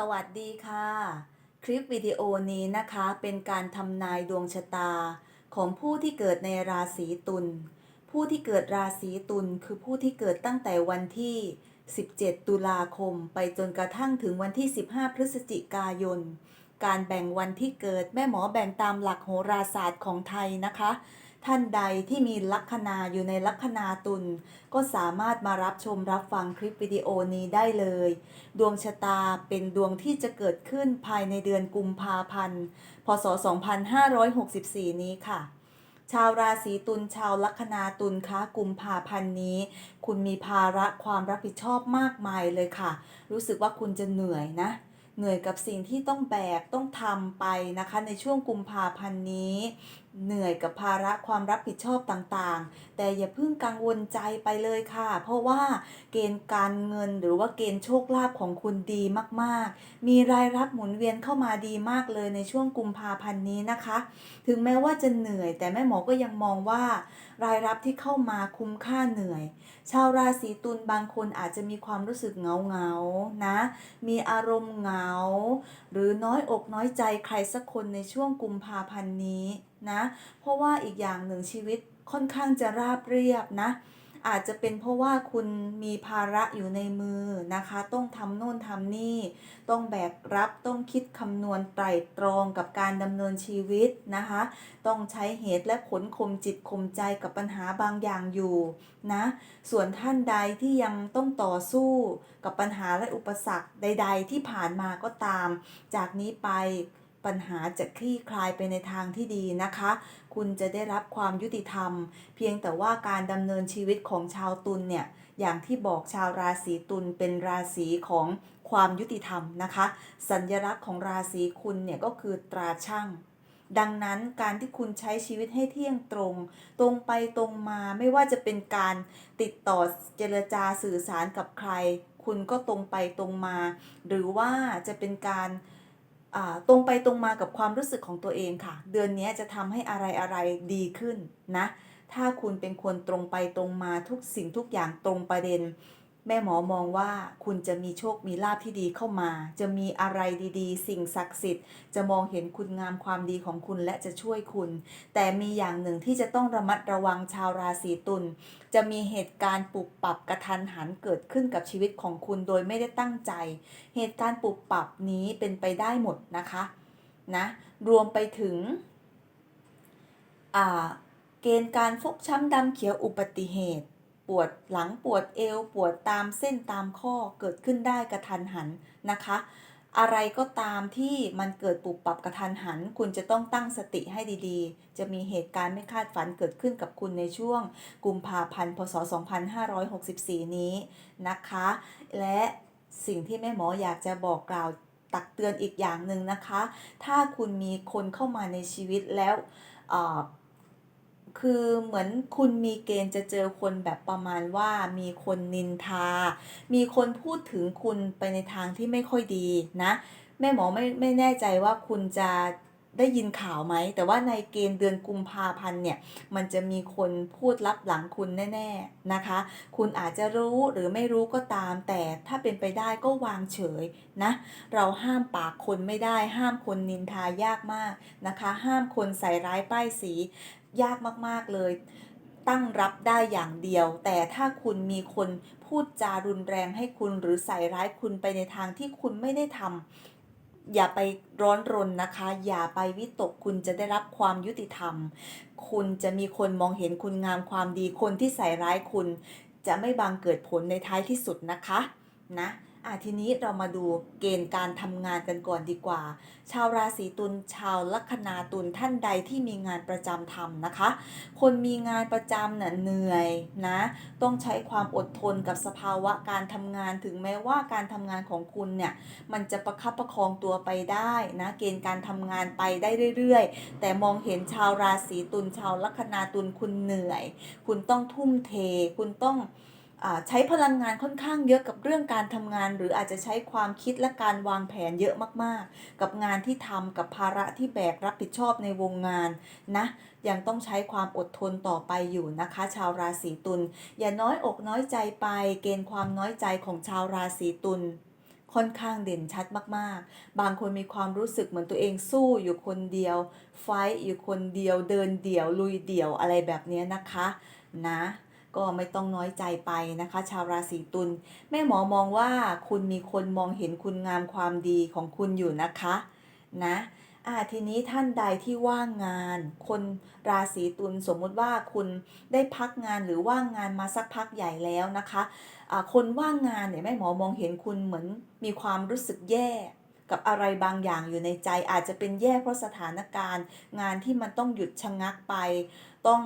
สวัสดีค่ะ คลิปวิดีโอนี้นะคะเป็นการทำนายดวงชะตา ของผู้ที่เกิดในราศีตุล ผู้ที่เกิดราศีตุลคือผู้ที่เกิดตั้งแต่วันที่ 17 ตุลาคม ไปจนกระทั่งถึงวันที่ 15 พฤศจิกายน การแบ่งวันที่เกิดแม่หมอแบ่งตามหลักโหราศาสตร์ของไทยนะคะ ท่านใดที่มีลัคนาอยู่ในลัคนาตุลก็สามารถมารับชมรับฟังคลิปวิดีโอนี้ได้เลย ดวงชะตาเป็นดวงที่จะเกิดขึ้นภายในเดือนกุมภาพันธ์ พศ 2564 นี้ค่ะ ชาวราศีตุลชาวลัคนาตุลคะกุมภาพันธ์นี้ คุณมีภาระความรับผิดชอบมากมายเลยค่ะ รู้สึกว่าคุณจะเหนื่อยนะ เหนื่อยกับสิ่งที่ต้องแบกต้องทำไปนะคะในช่วงกุมภาพันธ์นี้ เหนื่อยกับภาระความรับผิดชอบต่างๆ แต่อย่าเพิ่งกังวลใจไปเลยค่ะ เพราะว่าเกณฑ์การเงินหรือว่าเกณฑ์โชคลาภของคุณดีมากๆ มีรายรับหมุนเวียนเข้ามาดีมากเลยในช่วงกุมภาพันธ์นี้นะคะ ถึงแม้ว่าจะเหนื่อยแต่แม่หมอก็ยังมองว่า รายรับที่เข้ามาคุ้มค่าเหนื่อย ชาวราศีตุลบางคนอาจจะมีความรู้สึกเงาเงานะ มีอารมณ์เหงา หรือน้อยอกน้อยใจใครสักคนในช่วงกุมภาพันธ์นี้นะ เพราะว่าอีกอย่างหนึ่งชีวิตค่อนข้างจะราบเรียบนะ อาจจะเป็นเพราะว่าคุณมีภาระอยู่ในมือนะคะ ต้องทำโน่นทำนี่ ต้องแบกรับต้องคิดคำนวณไตรตรองกับการดำเนินชีวิตนะคะ ต้องใช้เหตุและผลข่มจิตข่มใจกับปัญหาบางอย่างอยู่นะส่วนท่านใดที่ยังต้องต่อสู้กับปัญหาและอุปสรรคใด ๆ ที่ผ่านมาก็ตาม จากนี้ไป ปัญหาจะคลี่คลายไปในทางที่ดีนะคะ คุณจะได้รับความยุติธรรม เพียงแต่ว่าการดำเนินชีวิตของชาวตุลเนี่ยอย่างที่บอกชาวราศีตุลเป็นราศีของความยุติธรรมนะคะ สัญลักษณ์ของราศีคุณเนี่ยก็คือตราช่างดังนั้นการที่คุณใช้ชีวิตให้เที่ยงตรง ตรงไปตรงมาไม่ว่าจะเป็นการติดต่อเจรจาสื่อสารกับใคร คุณก็ตรงไปตรงมา หรือว่าจะเป็นการ ตรงไปตรงมากับความรู้สึกของตัวเองค่ะ เดือนนี้จะทำให้อะไรอะไรดีขึ้นนะ ถ้าคุณเป็นคนตรงไปตรงมาทุกสิ่งทุกอย่างตรงประเด็น แม่หมอมองว่าคุณจะมีโชคมีลาภที่ดีเข้ามา จะมีอะไรดีๆ สิ่งศักดิ์สิทธิ์ จะมองเห็นคุณงามความดีของคุณและจะช่วยคุณ แต่มีอย่างหนึ่งที่จะต้องระมัดระวังชาวราศีตุลจะมีเหตุการณ์ปรับปรับกระทันหันเกิดขึ้นกับชีวิตของคุณโดยไม่ได้ตั้งใจ เหตุการณ์ปรับปรับนี้เป็นไปได้หมดนะคะนะรวมไปถึงอ่าเกณฑ์การฟกช้ำดำเขียวอุบัติเหตุ ปวดหลังปวดเอว ปวดตามเส้นตามข้อเกิดขึ้นได้กระทันหันนะคะ อะไรก็ตามที่มันเกิดปรับปรับกระทันหัน คุณจะต้องตั้งสติให้ดีๆ จะมีเหตุการณ์ไม่คาดฝันเกิดขึ้นกับคุณในช่วง กุมภาพันธ์พศ 2564 นี้นะคะ และสิ่งที่แม่หมออยากจะบอกกล่าวตักเตือนอีกอย่างหนึ่งนะคะ ถ้าคุณมีคนเข้ามาในชีวิตแล้วเคือเหมือนคุณมีเกณฑ์จะเจอคนแบบประมาณว่ามีคนนินทา มีคนพูดถึงคุณไปในทางที่ไม่ค่อยดีนะแม่หมอไม่ไม่แน่ใจว่าคุณจะได้ยินข่าวไหม แต่ว่าในเกณฑ์เดือนกุมภาพันธ์เนี่ย มันจะมีคนพูดลับหลังคุณแน่ ๆนะคะ คุณอาจจะรู้หรือไม่รู้ก็ตาม แต่ถ้าเป็นไปได้ก็วางเฉยนะ เราห้ามปากคนไม่ได้ ห้ามคนนินทายากมากนะคะ ห้ามคนใส่ร้ายป้ายสี ยากมากๆเลย ตั้งรับได้อย่างเดียว แต่ถ้าคุณมีคนพูดจารุนแรงให้คุณหรือใส่ร้ายคุณไปในทางที่คุณไม่ได้ทำอย่าไปร้อนรนนะคะ อย่าไปวิตกคุณจะได้รับความยุติธรรม คุณจะมีคนมองเห็นคุณงามความดีคนที่ใส่ร้ายคุณ จะไม่บังเกิดผลในท้ายที่สุดนะคะนะ อะทีนี้เรามาดูเกณฑ์การทำงานกันก่อนดีกว่า ชาวราศีตุลชาวลัคนาตุลท่านใดที่มีงานประจำทำนะคะ คนมีงานประจำเนี่ยเหนื่อยนะต้องใช้ความอดทนกับสภาวะการทำงานถึงแม้ว่าการทำงานของคุณเนี่ยมันจะประคับประคองตัวไปได้นะเกณฑ์การทำงานไปได้เรื่อยๆ แต่มองเห็นชาวราศีตุลชาวลัคนาตุลคุณเหนื่อย คุณต้องทุ่มเทคุณต้อง ใช้พลังงานค่อนข้างเยอะกับเรื่องการทำงาน หรืออาจจะใช้ความคิดและการวางแผนเยอะมากๆ กับงานที่ทำกับภาระที่แบกรับผิดชอบในวงงานนะ ยังต้องใช้ความอดทนต่อไปอยู่นะคะ ชาวราศีตุลอย่าน้อยอกน้อยใจไป เกณฑ์ความน้อยใจของชาวราศีตุลค่อนข้างเด่นชัดมากๆ บางคนมีความรู้สึกเหมือนตัวเองสู้อยู่คนเดียว ไฟอยู่คนเดียว เดินเดี่ยวลุยเดี่ยวอะไรแบบนี้นะคะ นะ ก็ไม่ต้องน้อยใจไปนะคะ ชาวราศีตุลแม่หมอมองว่าคุณมีคนมองเห็นคุณงามความดีของคุณอยู่นะคะนะอ่าทีนี้ท่านใดที่ว่างงาน คนราศีตุลสมมุติว่าคุณได้พักงานหรือว่างงานมาสักพักใหญ่แล้วนะคะอ่าคนว่างงานเนี่ยแม่หมอมองเห็นคุณเหมือนมีความรู้สึกแย่กับอะไรบางอย่างอยู่ในใจอาจจะเป็นแย่เพราะสถานการณ์ งานที่มันต้องหยุดชะงักไป ต้อง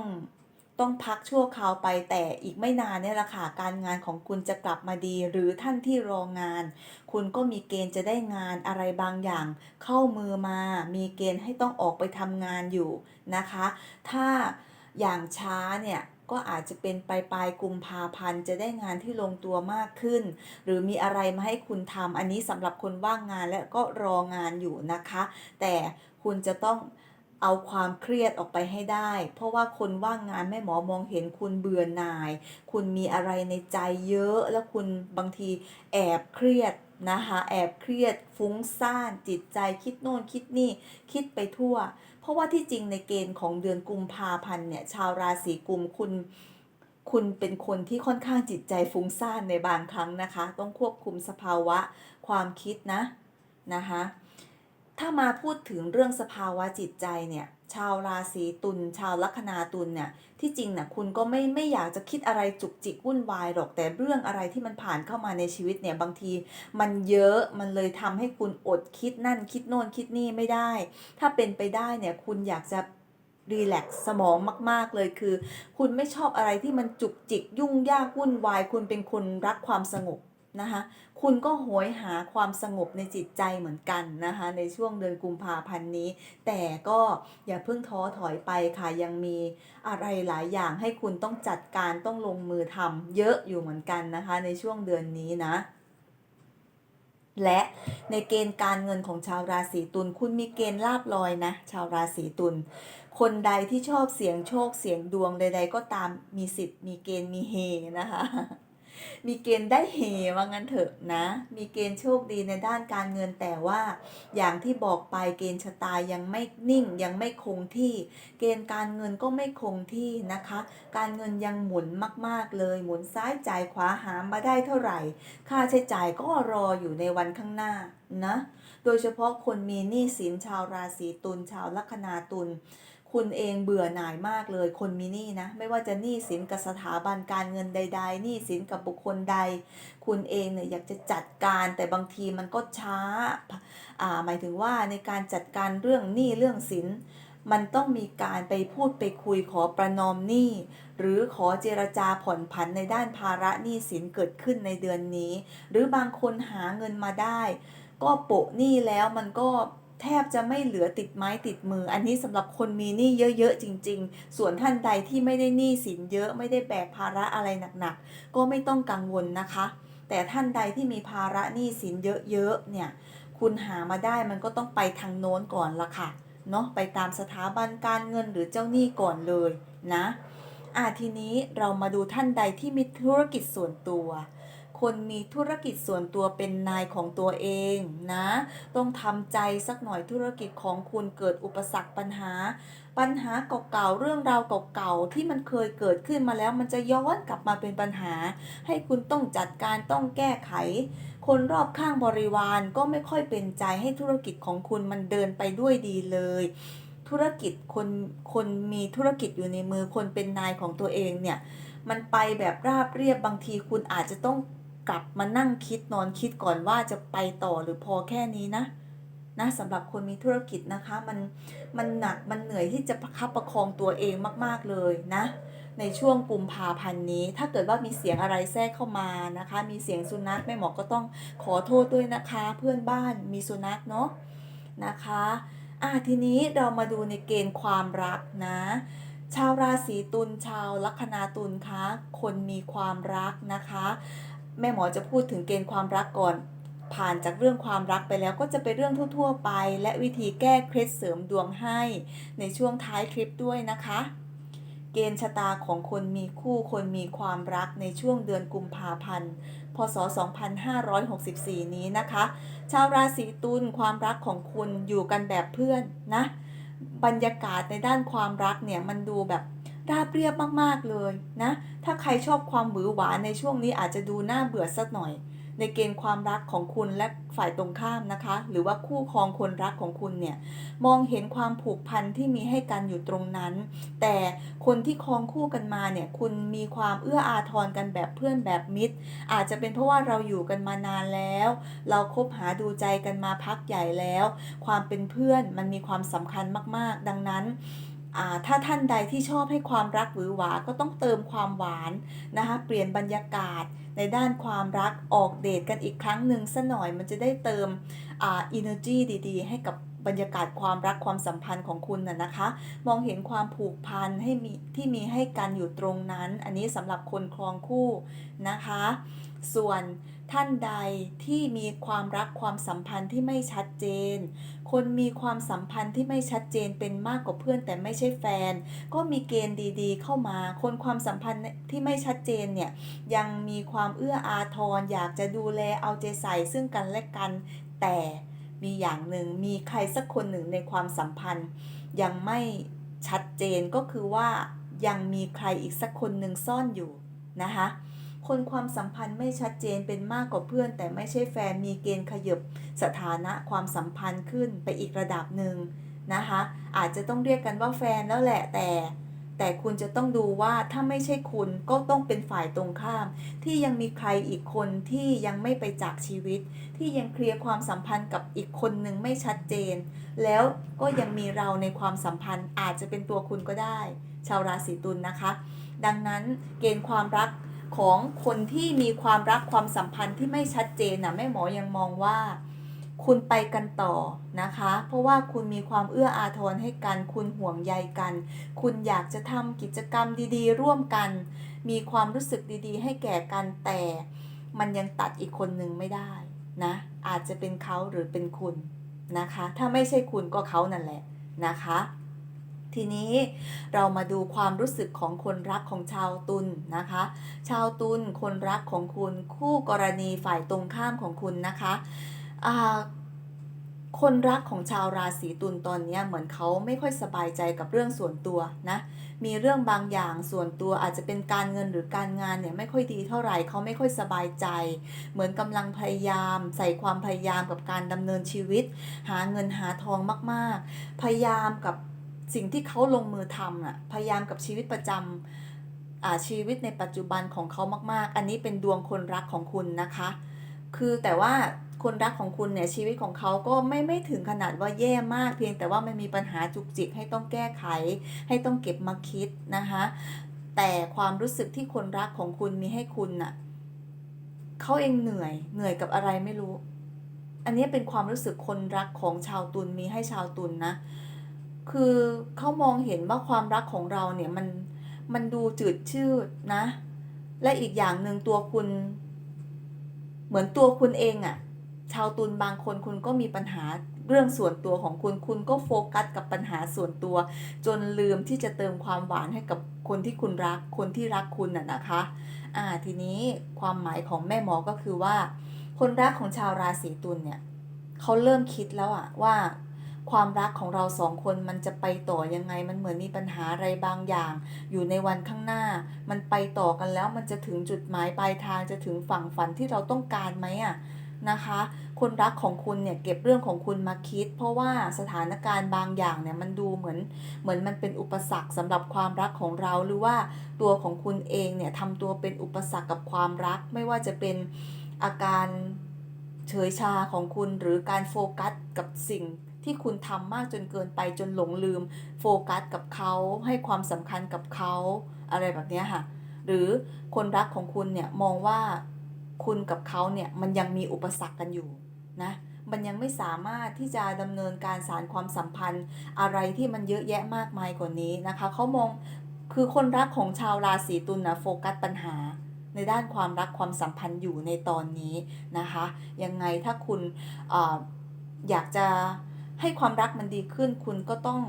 ต้องพักชั่วคราวไปแต่อีกไม่นานเนี่ยแหละค่ะการงานของคุณจะกลับมาดี หรือท่านที่รองาน คุณก็มีเกณฑ์จะได้งานอะไรบางอย่าง เข้ามือมา มีเกณฑ์ให้ต้องออกไปทำงานอยู่นะคะ ถ้าอย่างช้าเนี่ยก็อาจจะเป็นปลายปลายกุมภาพันธ์จะได้งานที่ลงตัวมากขึ้น หรือมีอะไรมาให้คุณทำอันนี้สำหรับคนว่างงานและก็รองานอยู่นะคะ แต่คุณจะต้อง เอาความเครียดออกไปให้ได้ เพราะว่าคนว่างงานแม่หมอมองเห็นคุณเบื่อหน่าย คุณมีอะไรในใจเยอะ แล้วคุณบางทีแอบเครียดนะคะแอบเครียดฟุ้งซ่านจิตใจคิดโน่นคิดนี่คิดไปทั่ว เพราะว่าที่จริงในเกณฑ์ของเดือนกุมภาพันธ์เนี่ยชาวราศีกุมคุณคุณเป็นคนที่ค่อนข้างจิตใจฟุ้งซ่านในบางครั้งนะคะ ต้องควบคุมสภาวะความคิดนะนะคะ ถ้ามาพูดถึงเรื่องสภาวะจิตใจเนี่ย ชาวราศีตุลชาวลัคนาตุลเนี่ยที่จริงนะคุณก็ไม่ไม่อยากจะคิดอะไรจุกจิกวุ่นวายหรอกแต่เรื่องอะไรที่มันผ่านเข้ามาในชีวิตเนี่ยบางที มันเยอะมันเลยทำให้คุณอดคิดนั่นคิดโน่นคิดนี่ไม่ได้ ถ้าเป็นไปได้เนี่ยคุณอยากจะรีแลกซ์สมองมาก ๆ เลยคือ คุณไม่ชอบอะไรที่มันจุกจิกยุ่งยากวุ่นวาย คุณเป็นคนรักความสงบนะคะ คุณก็โหยหาความสงบในจิตใจเหมือนกันนะคะ ในช่วงเดือนกุมภาพันธ์นี้ แต่ก็อย่าเพิ่งท้อถอยไปค่ะยังมีอะไรหลายอย่างให้คุณต้องจัดการต้องลงมือทำเยอะอยู่เหมือนกันนะคะ ในช่วงเดือนนี้นะและในเกณฑ์การเงินของชาวราศีตุลคุณมีเกณฑ์ลาบลอยนะ ชาวราศีตุลคนใดที่ชอบเสียงโชคเสียงดวงใด ๆ ก็ตามมีสิทธิ์มีเกณฑ์มีเฮนะคะ มีเกณฑ์ได้เฮว่างั้นเถอะนะ มีเกณฑ์โชคดีในด้านการเงินแต่ว่า อย่างที่บอกไปเกณฑ์ชะตายังไม่นิ่งยังไม่คงที่ เกณฑ์การเงินก็ไม่คงที่นะคะ การเงินยังหมุนมาก ๆ เลย หมุนซ้ายจ่ายขวาหามาได้เท่าไหร่ ค่าใช้จ่ายก็รออยู่ในวันข้างหน้านะ โดยเฉพาะคนมีหนี้สินชาวราศีตุลชาวลัคนาตุล คุณเองเบื่อหน่ายมากเลยคนมีหนี้นะ ไม่ว่าจะหนี้สินกับสถาบันการเงินใด ๆหนี้สินกับบุคคลใด คุณเองเนี่ยอยากจะจัดการแต่บางทีมันก็ช้าอ่าหมายถึงว่าในการจัดการเรื่องหนี้เรื่องสินมันต้องมีการไปพูดไปคุยขอประนอมหนี้ หรือขอเจรจาผ่อนผันในด้านภาระหนี้สินเกิดขึ้นในเดือนนี้ หรือบางคนหาเงินมาได้ ก็โปะหนี้แล้วมันก็ แทบจะไม่เหลือติดไม้ติดมือ อันนี้สำหรับคนมีหนี้เยอะๆจริง ๆ ส่วนท่านใดที่ไม่ได้หนี้สินเยอะไม่ได้แบกภาระอะไรหนักๆ ก็ไม่ต้องกังวลนะคะ แต่ท่านใดที่มีภาระหนี้สินเยอะๆเนี่ยคุณหามาได้มันก็ต้องไปทางโน้นก่อนละค่ะเนาะไปตามสถาบันการเงินหรือเจ้าหนี้ก่อนเลยนะอะทีนี้เรามาดูท่านใดที่มีธุรกิจส่วนตัว คนมีธุรกิจส่วนตัวเป็นนายของตัวเองนะ ต้องทำใจสักหน่อยธุรกิจของคุณเกิดอุปสรรคปัญหา ปัญหาเก่าๆเรื่องราวเก่าๆที่มันเคยเกิดขึ้นมาแล้วมันจะย้อนกลับมาเป็นปัญหา ให้คุณต้องจัดการต้องแก้ไข คนรอบข้างบริวารก็ไม่ค่อยเป็นใจให้ธุรกิจของคุณมันเดินไปด้วยดีเลยธุรกิจคนคนมีธุรกิจอยู่ในมือคนเป็นนายของตัวเองเนี่ย มันไปแบบราบเรียบบางทีคุณอาจจะต้อง กลับมานั่งคิดนอนคิดก่อนว่าจะไปต่อหรือพอแค่นี้นะนะสำหรับคนมีธุรกิจนะคะมันมันหนักมันเหนื่อยที่จะประคับประคองตัวเองมาก ๆเลยนะ ในช่วงกุมภาพันธ์นี้ ถ้าเกิดว่ามีเสียงอะไรแทรกเข้ามานะคะ มีเสียงสุนัขแม่หมอก็ต้องขอโทษด้วยนะคะ เพื่อนบ้านมีสุนัขเนาะนะคะอะทีนี้เรามาดูในเกณฑ์ความรักนะชาวราศีตุลชาวลัคนาตุลคะคนมีความรักนะคะ แม่หมอจะพูดถึงเกณฑ์ความรักก่อน ผ่านจากเรื่องความรักไปแล้วก็จะเป็นเรื่องทั่ว ๆ ไป และวิธีแก้เคล็ดเสริมดวงให้ ในช่วงท้ายคลิปด้วยนะคะ เกณฑ์ชะตาของคนมีคู่คนมีความรักในช่วงเดือนกุมภาพันธ์พศ 2564 นี้นะคะ ชาวราศีตุลความรักของคุณอยู่กันแบบเพื่อนนะ บรรยากาศในด้านความรักเนี่ยมันดูแบบ ราบเรียบมากๆเลยนะ ถ้าใครชอบความหวือหวาในช่วงนี้อาจจะดูน่าเบื่อสักหน่อย ในเกณฑ์ความรักของคุณและฝ่ายตรงข้ามนะคะ หรือว่าคู่ครองคนรักของคุณเนี่ยมองเห็นความผูกพันที่มีให้กันอยู่ตรงนั้น แต่คนที่ครองคู่กันมาเนี่ยคุณมีความเอื้ออาทรกันแบบเพื่อนแบบมิตร อาจจะเป็นเพราะว่าเราอยู่กันมานานแล้ว เราคบหาดูใจกันมาพักใหญ่แล้ว ความเป็นเพื่อนมันมีความสำคัญมากๆ ดังนั้น ถ้าท่านใดที่ชอบให้ความรักหวือหวาก็ต้องเติมความหวานนะคะเปลี่ยนบรรยากาศในด้านความรักออกเดทกันอีกครั้งหนึ่งซะหน่อยมันจะได้เติมอ่า energy ดี ๆ ให้กับ บรรยากาศความรักความสัมพันธ์ของคุณน่ะนะคะ มองเห็นความผูกพันให้มีที่มีให้กันอยู่ตรงนั้น อันนี้สำหรับคนครองคู่นะคะ ส่วนท่านใดที่มีความรักความสัมพันธ์ที่ไม่ชัดเจน คนมีความสัมพันธ์ที่ไม่ชัดเจนเป็นมากกว่าเพื่อนแต่ไม่ใช่แฟน ก็มีเกณฑ์ดีๆ เข้ามา คนความสัมพันธ์ที่ไม่ชัดเจนเนี่ยยังมีความเอื้ออาทรอยากจะดูแลเอาใจใส่ซึ่งกันและกันแต่ มีอย่างหนึ่งมีใครสักคนหนึ่งในความสัมพันธ์ ยังไม่ชัดเจนก็คือว่ายังมีใครอีกสักคนหนึ่งซ่อนอยู่นะคะคนความสัมพันธ์ไม่ชัดเจนเป็นมากกว่าเพื่อน แต่ไม่ใช่แฟนมีเกณฑ์ขยบสถานะความสัมพันธ์ขึ้นไปอีกระดับหนึ่งนะคะอาจจะต้องเรียกกันว่าแฟนแล้วแหละแต่ แต่คุณจะต้องดูว่าถ้าไม่ใช่คุณก็ต้องเป็นฝ่ายตรงข้าม ที่ยังมีใครอีกคนที่ยังไม่ไปจากชีวิต ที่ยังเคลียร์ความสัมพันธ์กับอีกคนหนึ่งไม่ชัดเจน แล้วก็ยังมีเราในความสัมพันธ์อาจจะเป็นตัวคุณก็ได้ ชาวราศีตุลนะคะ ดังนั้นเกณฑ์ความรักของคนที่มีความรักความสัมพันธ์ที่ไม่ชัดเจนนะแม่หมอยังมองว่า คุณไปกันต่อนะคะ เพราะว่าคุณมีความเอื้ออาทรให้กัน คุณห่วงใยกัน คุณอยากจะทำกิจกรรมดีๆ ร่วมกัน มีความรู้สึกดีๆ ให้แก่กันแต่มันยังตัดอีกคนหนึ่งไม่ได้นะ อาจจะเป็นเขาหรือเป็นคุณนะคะ ถ้าไม่ใช่คุณก็เขานั่นแหละนะคะ ทีนี้เรามาดูความรู้สึกของคนรักของชาวตุลนะคะ ชาวตุลคนรักของคุณ คู่กรณีฝ่ายตรงข้ามของคุณนะคะ คนรักของชาวราศีตุลตอนนี้เหมือนเขาไม่ค่อยสบายใจกับเรื่องส่วนตัวนะ มีเรื่องบางอย่างส่วนตัวอาจจะเป็นการเงินหรือการงานเนี่ยไม่ค่อยดีเท่าไหร่เขาไม่ค่อยสบายใจ เหมือนกำลังพยายาม ใส่ความพยายามกับการดำเนินชีวิต หาเงินหาทองมาก ๆ พยายามกับสิ่งที่เขาลงมือทำอะพยายามกับชีวิตประจำอาชีวิตในปัจจุบันของเขามาก ๆ อันนี้เป็นดวงคนรักของคุณนะคะ คือแต่ว่า คนรักของคุณเนี่ยชีวิตของเขาก็ไม่ไม่ถึงขนาดว่าแย่มากเพียงแต่ว่ามันมีปัญหาจุกจิกให้ต้องแก้ไข ให้ต้องเก็บมาคิดนะคะ แต่ความรู้สึกที่คนรักของคุณมีให้คุณน่ะเขาเองเหนื่อยเหนื่อยกับอะไรไม่รู้ อันนี้เป็นความรู้สึกคนรักของชาวตุลมีให้ชาวตุลนะคือเขามองเห็นว่าความรักของเราเนี่ยมันมันดูจืดชืดนะ และอีกอย่างหนึ่งตัวคุณ เหมือนตัวคุณเองอะ ชาวตุลบางคนคุณก็มีปัญหาเรื่องส่วนตัวของคุณ คุณก็โฟกัสกับปัญหาส่วนตัว จนลืมที่จะเติมความหวานให้กับคนที่คุณรัก คนที่รักคุณน่ะนะคะอ่าทีนี้ความหมายของแม่หมอก็คือว่า คนรักของชาวราศีตุลเนี่ยเขาเริ่มคิดแล้วอะว่าความรักของเราสองคนมันจะไปต่อยังไง มันเหมือนมีปัญหาอะไรบางอย่าง อยู่ในวันข้างหน้า มันไปต่อกันแล้วมันจะถึงจุดหมายปลายทางจะถึงฝั่งฝันที่เราต้องการไหมอะ นะคะ คนรักของคุณเนี่ยเก็บเรื่องของคุณมาคิด เพราะว่าสถานการณ์บางอย่างเนี่ยมันดูเหมือนเหมือนมันเป็นอุปสรรคสำหรับความรักของเราหรือว่าตัวของคุณเองเนี่ยทำตัวเป็นอุปสรรคกับความรัก ไม่ว่าจะเป็นอาการเฉยชาของคุณหรือการโฟกัสกับสิ่งที่คุณทำมากจนเกินไปจนหลงลืม โฟกัสกับเขาให้ความสำคัญกับเขาอะไรแบบนี้ค่ะ หรือคนรักของคุณเนี่ยมองว่า คุณกับเขาเนี่ยมันยังมีอุปสรรคกันอยู่นะมันยังไม่สามารถที่จะดำเนินการสารความสัมพันธ์ อะไรที่มันเยอะแยะมากมายกว่านี้นะคะเขามองคือคนรักของชาวราศีตุลนะโฟกัสปัญหาในด้านความรักความสัมพันธ์อยู่ในตอนนี้นะคะยังไงถ้าคุณอออยากจะให้ความรักมันดีขึ้น คุณก็ต้อง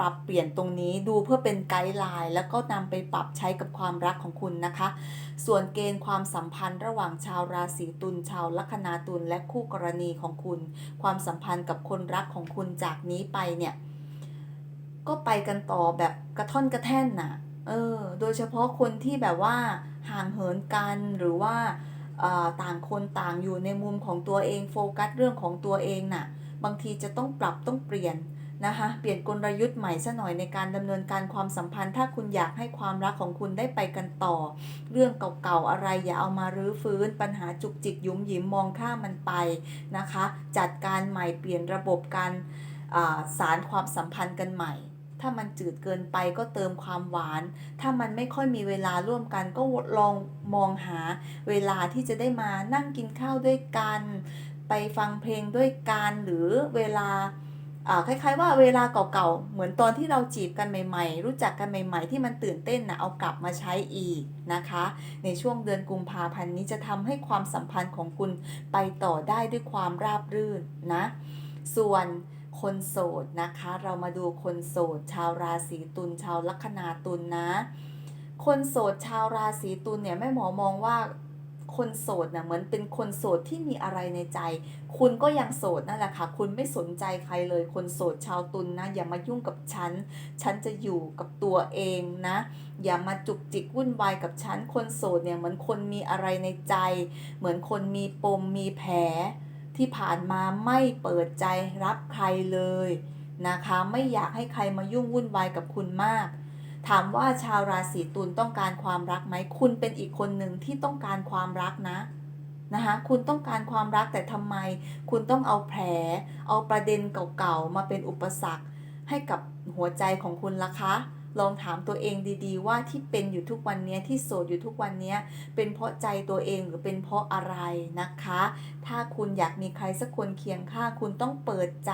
ปรับเปลี่ยนตรงนี้ดูเพื่อเป็นไกด์ไลน์แล้วก็นำไปปรับใช้กับความรักของคุณนะคะ ส่วนเกณฑ์ความสัมพันธ์ระหว่างชาวราศีตุลชาวลัคนาตุลและคู่กรณีของคุณ ความสัมพันธ์กับคนรักของคุณจากนี้ไปเนี่ยก็ไปกันต่อแบบกระท่อนกระแท่นน่ะเออโดยเฉพาะคนที่แบบว่าห่างเหินกันหรือว่าต่างคนต่างอยู่ในมุมของตัวเองโฟกัสเรื่องของตัวเองน่ะบางทีจะต้องปรับต้องเปลี่ยน นะคะเปลี่ยนกลยุทธ์ใหม่ซะหน่อยในการดำเนินการความสัมพันธ์ ถ้าคุณอยากให้ความรักของคุณได้ไปกันต่อ เรื่องเก่าๆอะไรอย่าเอามารื้อฟื้น ปัญหาจุกจิกยุ่มหยิมมองข้ามมันไปนะคะ จัดการใหม่เปลี่ยนระบบการสารความสัมพันธ์กันใหม่ ถ้ามันจืดเกินไปก็เติมความหวาน ถ้ามันไม่ค่อยมีเวลาร่วมกันก็ลองมองหาเวลาที่จะได้มานั่งกินข้าวด้วยกัน ไปฟังเพลงด้วยกันหรือเวลา คล้ายๆว่าเวลาเก่าๆ เหมือนตอนที่เราจีบกันใหม่ๆ รู้จักกันใหม่ๆ ที่มันตื่นเต้นนะเอากลับมาใช้อีกนะคะ ในช่วงเดือนกุมภาพันธ์นี้จะทำให้ความสัมพันธ์ของคุณไปต่อได้ด้วยความราบรื่นนะ ส่วนคนโสดนะคะ เรามาดูคนโสด ชาวราศีตุลชาวลัคนาตุลนะคนโสดชาวราศีตุลเนี่ยแม่หมอมองว่า คนโสดน่ะเหมือนเป็นคนโสดที่มีอะไรในใจ คุณก็ยังโสดนั่นแหละค่ะ คุณไม่สนใจใครเลย คนโสดชาวตุลนะ อย่ามายุ่งกับฉัน ฉันจะอยู่กับตัวเองนะ อย่ามาจุกจิกวุ่นวายกับฉัน คนโสดเนี่ยเหมือนคนมีอะไรในใจ เหมือนคนมีปมมีแผล ที่ผ่านมาไม่เปิดใจรับใครเลยนะคะ ไม่อยากให้ใครมายุ่งวุ่นวายกับคุณมาก ถามว่าชาวราศีตุลต้องการความรักไหม คุณเป็นอีกคนหนึ่งที่ต้องการความรักนะนะคะคุณต้องการความรักแต่ทำไม คุณต้องเอาแผล เอาประเด็นเก่าๆ มาเป็นอุปสรรค ให้กับหัวใจของคุณล่ะคะ ลองถามตัวเองดีๆ ว่าที่เป็นอยู่ทุกวันนี้ที่โสดอยู่ทุกวันนี้เป็นเพราะใจตัวเองหรือเป็นเพราะอะไรนะคะ ถ้าคุณอยากมีใครสักคนเคียงข้างคุณต้องเปิดใจ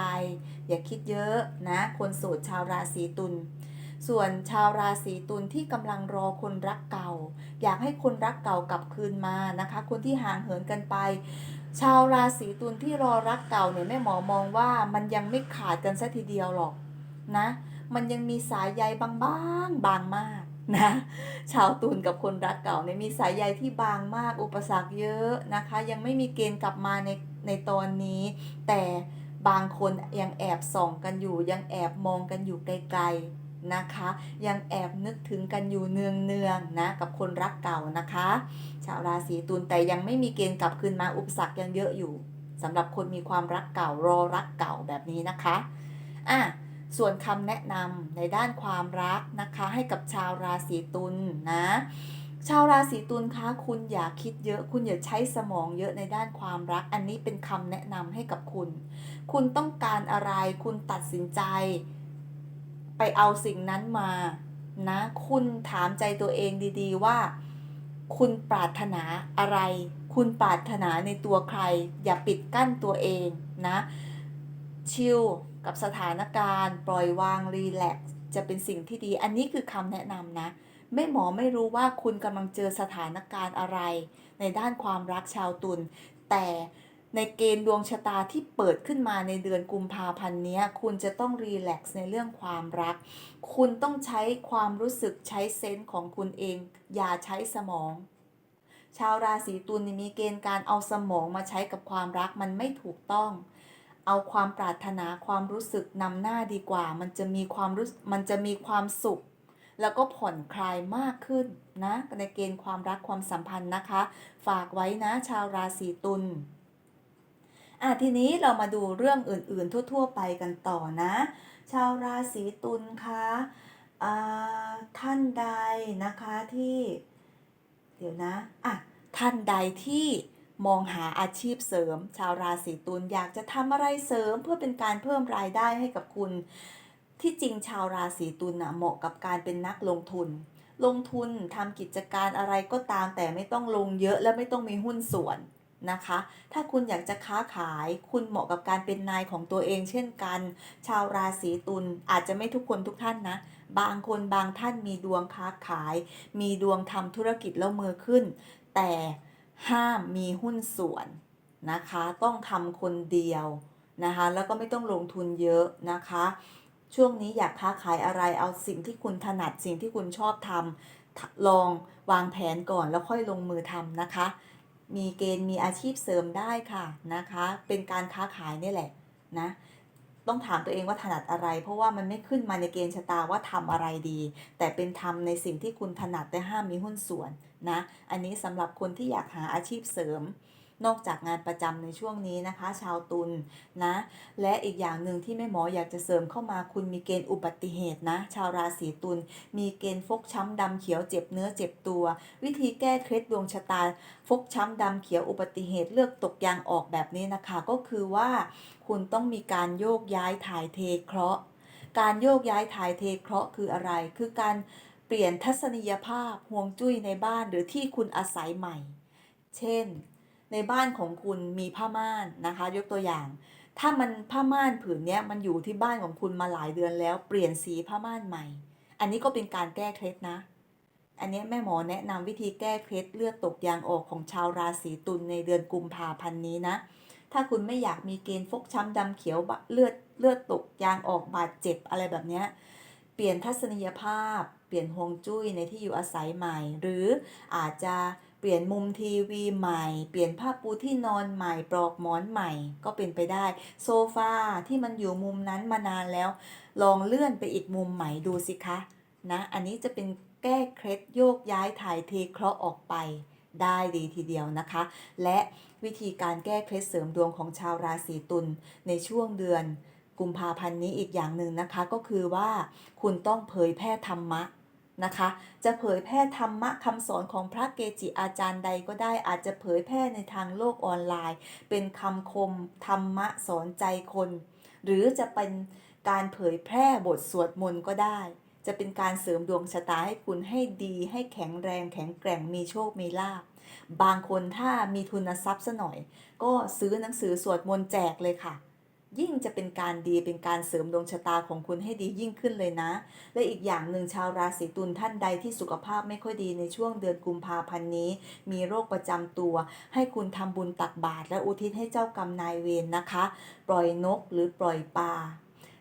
อย่าคิดเยอะนะ คนโสดชาวราศีตุล ส่วนชาวราศีตุลที่กำลังรอคนรักเก่า อยากให้คนรักเก่ากลับคืนมานะคะ คนที่ห่างเหินกันไป ชาวราศีตุลที่รอรักเก่าเนี่ยแม่หมอมองว่ามันยังไม่ขาดกันซะทีเดียวหรอกนะ มันยังมีสายใยบางๆบางมากนะชาวตุลกับคนรักเก่าเนี่ยมีสายใยที่บางมากอุปสรรคเยอะนะคะ ยังไม่มีเกณฑ์กลับมาในในตอนนี้ แต่บางคนยังแอบส่องกันอยู่ยังแอบมองกันอยู่ไกลๆ นะคะ ยังแอบนึกถึงกันอยู่เนืองๆนะกับคนรักเก่านะคะ ชาวราศีตุลแต่ยังไม่มีเกณฑ์กลับคืนมาอุปสรรคยังเยอะอยู่สำหรับคนมีความรักเก่ารอรักเก่าแบบนี้นะคะอะส่วนคำแนะนำในด้านความรักนะคะ ให้กับชาวราศีตุลนะชาวราศีตุลคะคุณอย่าคิดเยอะ คุณอย่าใช้สมองเยอะในด้านความรัก อันนี้เป็นคำแนะนำให้กับคุณ คุณต้องการอะไร คุณตัดสินใจ ไปเอาสิ่งนั้นมานะคุณถามใจตัวเองดีๆว่า คุณปรารถนาอะไร คุณปรารถนาในตัวใคร อย่าปิดกั้นตัวเองนะชิลกับสถานการณ์ ปล่อยวางรีแลกซ์จะเป็นสิ่งที่ดีอันนี้คือคำแนะนำนะแม่หมอไม่รู้ว่าคุณกำลังเจอสถานการณ์อะไร ในด้านความรักชาวตุลแต่ ในเกณฑ์ดวงชะตาที่เปิดขึ้นมาในเดือนกุมภาพันธ์นี้คุณจะต้องรีแลกซ์ในเรื่องความรัก คุณต้องใช้ความรู้สึกใช้เซนส์ของคุณเอง อย่าใช้สมอง ชาวราศีตุลนี่มีเกณฑ์การเอาสมองมาใช้กับความรักมันไม่ถูกต้อง เอาความปรารถนาความรู้สึกนำหน้าดีกว่า มันจะมีความรู้มันจะมีความสุข แล้วก็ผ่อนคลายมากขึ้นนะในเกณฑ์ความรักความสัมพันธ์นะคะ ฝากไว้นะชาวราศีตุล อะทีนี้เรามาดูเรื่องอื่นๆ ทั่ว ๆ ไปกันต่อนะ ชาวราศีตุลคะอ่าท่านใดนะคะที่ เดี๋ยวนะอะท่านใดที่มองหาอาชีพเสริม ชาวราศีตุลอยากจะทำอะไรเสริมเพื่อเป็นการเพิ่มรายได้ให้กับคุณ ที่จริงชาวราศีตุลนะเหมาะกับการเป็นนักลงทุน ลงทุนทำกิจการอะไรก็ตามแต่ไม่ต้องลงเยอะและไม่ต้องมีหุ้นส่วน นะคะ ถ้าคุณอยากจะค้าขาย คุณเหมาะกับการเป็นนายของตัวเองเช่นกัน ชาวราศีตุลอาจจะไม่ทุกคนทุกท่านนะ บางคนบางท่านมีดวงค้าขาย มีดวงทำธุรกิจแล้วมือขึ้น แต่ห้ามมีหุ้นส่วนนะคะ ต้องทำคนเดียวนะคะ แล้วก็ไม่ต้องลงทุนเยอะนะคะ ช่วงนี้อยากค้าขายอะไร เอาสิ่งที่คุณถนัด สิ่งที่คุณชอบทำลองวางแผนก่อนแล้วค่อยลงมือทำนะคะ มีเกณฑ์มีอาชีพเสริมได้ค่ะนะคะ เป็นการค้าขายนี่แหละนะต้องถามตัวเองว่าถนัดอะไร เพราะว่ามันไม่ขึ้นมาในเกณฑ์ชะตาว่าทำอะไรดี แต่เป็นทำในสิ่งที่คุณถนัดแต่ห้ามมีหุ้นส่วนนะ อันนี้สำหรับคนที่อยากหาอาชีพเสริม นอกจากงานประจำในช่วงนี้นะคะ ชาวตุลนะและอีกอย่างหนึ่งที่แม่หมออยากจะเสริมเข้ามาคุณมีเกณฑ์อุบัติเหตุนะ ชาวราศีตุลมีเกณฑ์ฟกช้ำดำเขียวเจ็บเนื้อเจ็บตัว วิธีแก้เคล็ดดวงชะตา ฟกช้ำดำเขียวอุบัติเหตุเลือกตกยางออกแบบนี้นะคะก็คือว่าคุณต้องมีการโยกย้ายถ่ายเทเคราะห์การโยกย้ายถ่ายเทเคราะห์คืออะไร คือการเปลี่ยนทัศนียภาพห่วงจุ้ยในบ้านหรือที่คุณอาศัยใหม่ เช่น ในบ้านของคุณมีผ้าม่านนะคะ ยกตัวอย่าง ถ้ามันผ้าม่านผืนนี้มันอยู่ที่บ้านของคุณมาหลายเดือนแล้ว เปลี่ยนสีผ้าม่านใหม่ อันนี้ก็เป็นการแก้เคล็ดนะ อันนี้แม่หมอแนะนำวิธีแก้เคล็ดเลือดตกยางออกของชาวราศีตุลในเดือนกุมภาพันธ์นี้นะ ถ้าคุณไม่อยากมีเกณฑ์ฟกช้ำดำเขียวเลือดเลือดตกยางออกบาดเจ็บอะไรแบบนี้เปลี่ยนทัศนียภาพ เปลี่ยนฮวงจุ้ยในที่อยู่อาศัยใหม่ หรืออาจจะ เปลี่ยนมุมทีวีใหม่ เปลี่ยนผ้าปูที่นอนใหม่ ปลอกหมอนใหม่ ก็เป็นไปได้ โซฟาที่มันอยู่มุมนั้นมานานแล้ว ลองเลื่อนไปอีกมุมใหม่ดูสิคะ นะ อันนี้จะเป็นแก้เคล็ดโยกย้ายถ่ายเทเคราะห์ออกไปได้ดีทีเดียวนะคะ และวิธีการแก้เคล็ดเสริมดวงของชาวราศีตุลในช่วงเดือนกุมภาพันธ์นี้อีกอย่างหนึ่งนะคะ ก็คือว่าคุณต้องเผยแพร่ธรรมะ นะคะ จะเผยแพร่ธรรมะคำสอนของพระเกจิอาจารย์ใดก็ได้อาจจะเผยแพร่ในทางโลกออนไลน์ เป็นคำคมธรรมะสอนใจคน หรือจะเป็นการเผยแพร่บทสวดมนต์ก็ได้ จะเป็นการเสริมดวงชะตาให้คุณให้ดีให้แข็งแรงแข็งแกร่งมีโชค มีลาภบางคนถ้ามีทุนทรัพย์ซะหน่อย ก็ซื้อหนังสือสวดมนต์แจกเลยค่ะ ยิ่งจะเป็นการดีเป็นการเสริมดวงชะตาของคุณให้ดียิ่งขึ้นเลยนะ และอีกอย่างหนึ่งชาวราศีตุลท่านใดที่สุขภาพไม่ค่อยดีในช่วงเดือนกุมภาพันธ์นี้ มีโรคประจำตัว ให้คุณทำบุญตักบาตรและอุทิศให้เจ้ากรรมนายเวรนะคะ ปล่อยนกหรือปล่อยปลา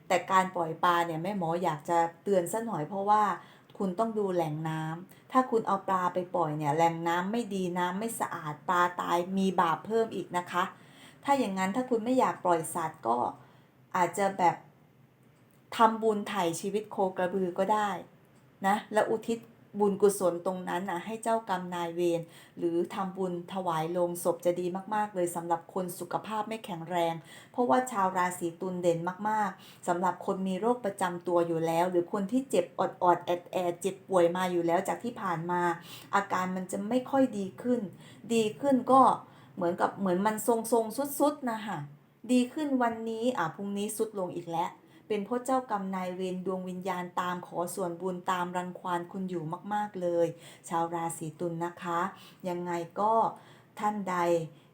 แต่การปล่อยปลาเนี่ยแม่หมออยากจะเตือนซะหน่อยเพราะว่าคุณต้องดูแหล่งน้ำถ้าคุณเอาปลาไปปล่อยเนี่ยแหล่งน้ำไม่ดีน้ำไม่สะอาดปลาตายมีบาปเพิ่มอีกนะคะ ถ้าอย่างนั้นถ้าคุณไม่อยากปล่อยสัตว์ก็อาจจะแบบทำบุญไถ่ชีวิตโคกระบือก็ได้นะแล้วอุทิศบุญกุศลตรงนั้นนะให้เจ้ากรรมนายเวรหรือทำบุญถวายลงศพจะดีมาก ๆ เลยสำหรับคนสุขภาพไม่แข็งแรง เพราะว่าชาวราศีตุลเด่นมากๆสำหรับคนมีโรคประจำตัวอยู่แล้ว หรือคนที่เจ็บอดๆแอดแอดเจ็บป่วยมาอยู่แล้วจากที่ผ่านมา อาการมันจะไม่ค่อยดีขึ้น ดีขึ้นก็ เหมือนกับเหมือนมันทรงทรงสุดๆนะคะดีขึ้นวันนี้อะพรุ่งนี้สุดลงอีกแล้ว เป็นพระเจ้ากรรมนายเวรดวงวิญญาณตามขอส่วนบุญตามรังควานคุณอยู่มาก ๆเลย ชาวราศีตุลนนะคะ ยังไงก็ท่านใด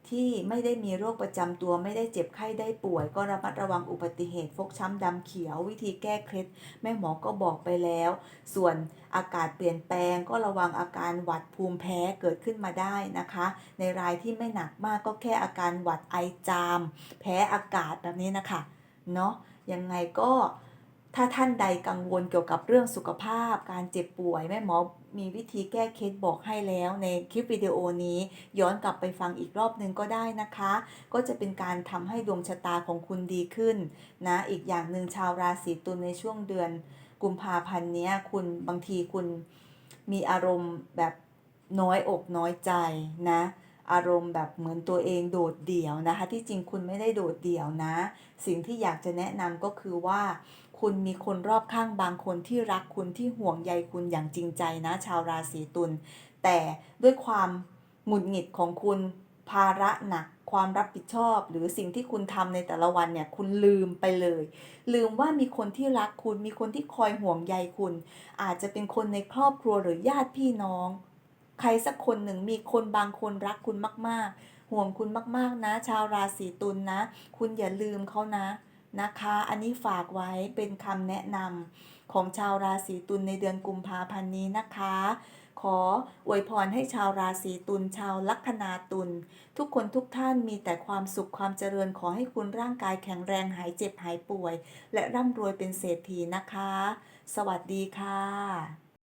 ที่ไม่ได้มีโรคประจำตัวไม่ได้เจ็บไข้ได้ป่วย ก็ระมัดระวังอุบัติเหตุฟกช้ำดำเขียว วิธีแก้เคล็ดแม่หมอก็บอกไปแล้ว ส่วนอากาศเปลี่ยนแปลงก็ระวังอาการหวัดภูมิแพ้เกิดขึ้นมาได้นะคะ ในรายที่ไม่หนักมากก็แค่อาการหวัดไอจาม แพ้อากาศแบบนี้นะคะเนาะยังไงก็ถ้าท่านใดกังวลเกี่ยวกับเรื่องสุขภาพ การเจ็บป่วยแม่หมอ มีวิธีแก้เคล็ดบอกให้แล้วในคลิปวิดีโอนี้ ย้อนกลับไปฟังอีกรอบนึงก็ได้นะคะ ก็จะเป็นการทำให้ดวงชะตาของคุณดีขึ้นนะอีกอย่างหนึ่งชาวราศีตุลในช่วงเดือน กุมภาพันธ์นี้คุณบางทีคุณมีอารมณ์แบบน้อยอกน้อยใจนะอารมณ์แบบเหมือนตัวเองโดดเดี่ยวนะคะ ที่จริงคุณไม่ได้โดดเดี่ยวนะ สิ่งที่อยากจะแนะนำก็คือว่า คุณมีคนรอบข้างบางคนที่รักคุณที่ห่วงใยคุณอย่างจริงใจนะ ชาวราศีตุลแต่ด้วยความหงุดหงิดของคุณภาระหนักความรับผิดชอบ หรือสิ่งที่คุณทำในแต่ละวันเนี่ยคุณลืมไปเลย ลืมว่ามีคนที่รักคุณมีคนที่คอยห่วงใยคุณ อาจจะเป็นคนในครอบครัวหรือญาติพี่น้อง ใครสักคนหนึ่งมีคนบางคนรักคุณมาก ๆ ห่วงคุณมากๆนะ ชาวราศีตุลนะคุณอย่าลืมเขานะ นะคะ อันนี้ฝากไว้เป็นคำแนะนำของชาวราศีตุลในเดือนกุมภาพันธ์นี้นะคะขขออวยพรให้ชาวราศีตุลชาวลัคนาตุลทุกคนทุกท่านมีแต่ความสุขความเจริญขอให้คุณร่างกายแข็งแรงหายเจ็บหายป่วย และร่ำรวยเป็นเศรษฐีนะคะ สวัสดีค่ะ